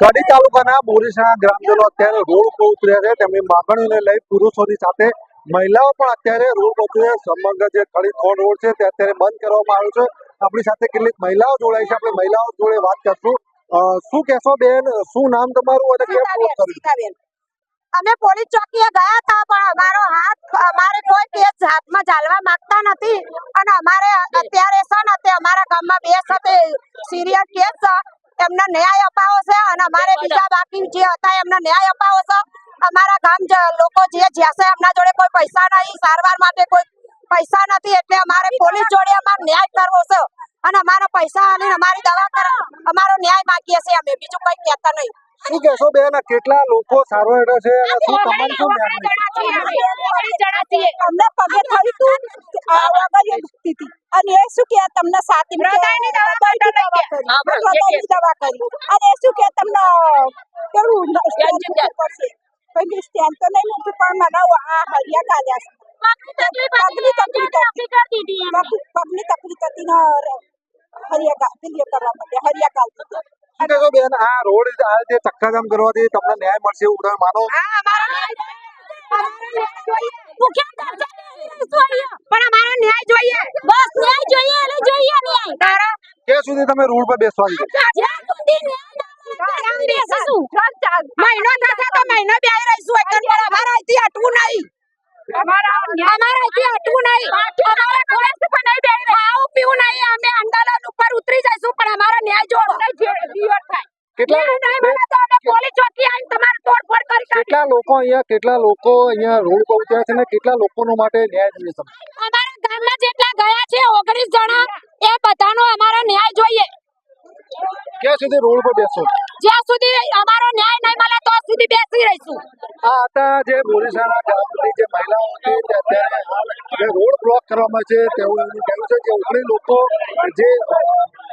કડી તાલુકાના બોરીસણા ગ્રામજનો અત્યારે રોડ પર ઉતર્યા છે. તેમની માગણીને લઈ પુરુષોની સાથે મહિલાઓ પણ અત્યારે રોડ પર સમગ્ર જે કડી થોડ રોડ છે તે અત્યારે બંધ કરવામાં આવ્યો છે. આપણી સાથે કેટલીક મહિલાઓ જોડાય છે. આપણે મહિલાઓ જોડે વાત કરશું. શું કહેશો બેન? શું નામ તમારું? અને કેમ રોડ કર્યું? અમે પોલીસ ચોકીએ ગયા હતા પણ અમારો હાથ અમારે કોઈ કેસ હાથમાં ચાલવા માંગતા નથી. અને અમારે અત્યારે છે ને તે અમારા ગામમાં બે સાથે સિરિયસ કેસ છે એમને ન્યાય અપાવો છે અને અમારે બીજા. બાકી જે હતા એમને ન્યાય અપાવો છે. અમારા ગામ લોકો જે જ્યાં છે એમના જોડે કોઈ પૈસા નહીં. સારવાર માટે કોઈ પૈસા નથી. એટલે અમારે પોલીસ જોડે અમારે ન્યાય કરવો છે. અને અમારા પૈસા અને અમારી દવા કરો. અમારો ન્યાય માંગીએ છીએ અમે બીજું કઈ કહેતા નહીં. શું કહેશો બેન કેટલા લોકો સારવાર હેઠળ છે? અને શું તમારી શું અમને પગે થયું તું. વગર દુખતી હતી. અને એ શું કે તમને સાતી હૃદયની દવા કરી. હૃદયની દવા કરી. અને એ શું કે તમને કેવું પડશે? પછી સ્ટેન્ડ તો નહીં મૂકતું પણ મને આ હરિયા કાઢ્યા છે. પગની તકલીફ હતી પગ- પગની તકલીફ હતી. ને હરિયા કરવા માટે હરિયા કાઢી બેન આ રોડ આ જે ચક્કાજામ કરવાથી તમને ન્યાય મળશે એવું તમે માનો. પણ અમારો ન્યાય જોઈએ. બસ ન્યાય જોઈએ એટલે જોઈએ ન્યાય તારા? ક્યાં સુધી તમે રોડ પર બેસવાની છે? મહિનો થશે તો મહિનો બે રહીશું એકન પર અહીંથી હટવું નહીં. અમારે અહીંથી હટવું નહીં અમારે કોઈ પણ નહીં બે ખાવું પીવું નહીં અમે આંદોલન ઉપર ઉતરી જઈશું પણ અમારે ન્યાય જોવાનો જીવન થાય કેટલા ન્યાય નહીં મળે તો અમે પોલીસ ચોકી આવીને તમારે તોડફોડ કરી કેટલા લોકો અહીંયા કેટલા લોકો અહીંયા રોડ પર ઉતર્યા છે ને કેટલા લોકોનો માટે ન્યાય જોઈએ અમારા ગામના જેટલા ગયા છે ઓગણીસ જણા એ બધાનો અમારો ન્યાય જોઈએ. ક્યાં સુધી રોડ પર બેસો? જ્યાં સુધી અમારો ન્યાય નહીં મળે તો સુધી બેસી રહીશું. આ હતા જે બોરીસાના ગામની જે બ્લોક કરવામાં છે તેવું એમનું કહેવું છે કે ઓગણી લોકો જે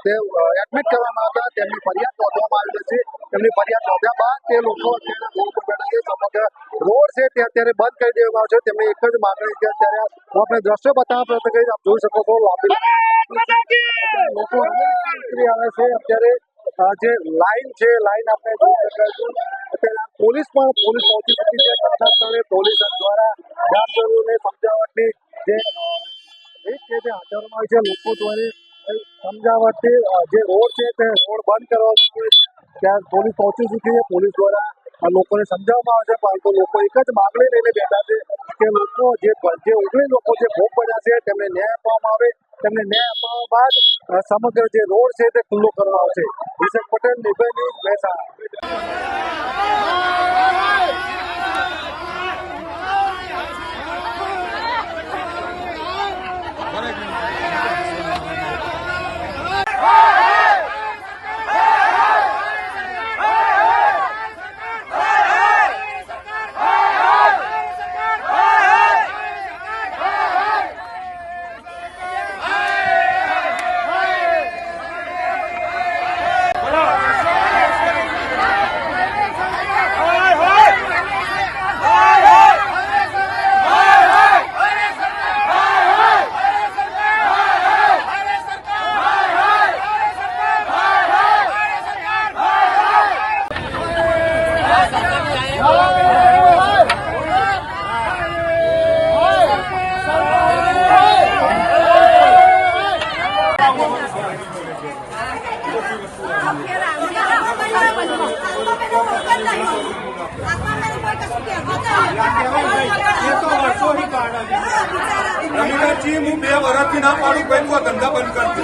તે એડમિટ કરવામાં હતા તેમની ફરિયાદ નોંધવામાં આવી છે. તેમની ફરિયાદ નોંધ્યા બાદ તે લોકો અત્યારે રોડ પર બેઠા છે. સમગ્ર રોડ છે તે અત્યારે બંધ કરી દેવામાં આવ્યો છે. તેમની એક જ માગણી છે અત્યારે હું આપણે દ્રશ્યો બતાવવા પ્રયત્ન કરીશ. આપ જોઈ શકો છો લાંબી લોકો આવે છે. અત્યારે આ જે લાઈન છે લાઈન આપણે જોઈ શકાય અત્યારે પોલીસ પણ પોલીસ પહોંચી ચૂકી છે. ઘટના પોલીસ દ્વારા ગ્રામજનોને સમજાવટની જે રીત છે તે હાથવામાં આવી લોકો સમજાવટથી જે રોડ છે તે રોડ બંધ કરવામાં આવે ત્યાં પોલીસ પહોંચી ચૂકી છે. પોલીસ દ્વારા લોકોને સમજાવવામાં આવે છે. પરંતુ લોકો એક જ માગણી લઈને બેઠા છે કે લોકો જે જે ઓગણીસ લોકો જે ભોગ બન્યા છે, તેમને ન્યાય આપવામાં આવે. તેમને ન્યાય અપાવવા બાદ સમગ્ર જે રોડ છે તે ખુલ્લો કરવામાં આવશે. વિશેષ પટેલ, નિર્ભય ન્યૂઝ, મહેસાણા. રમીલાજી હું બે વર્ષથી ના પાડું ભાઈ તું ધંધા બંધ કરજો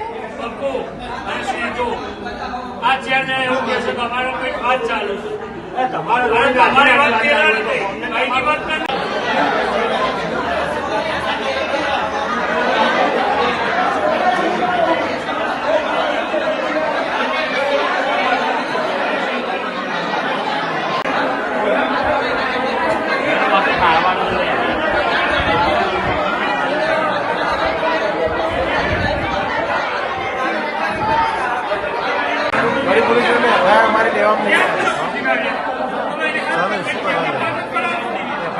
પપ્પુ અને સેજો આ ચેરમેન એવું કહે છે તમારો અમારો કંઈક વાત ચાલુ છે. તમારે વાત કઈ વાત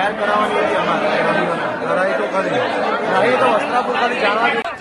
જાહેર કરાવવાની અમારે. લડાઈ તો કરી. લડાઈ તો વસ્ત્રાપુર ખાલી જાણવા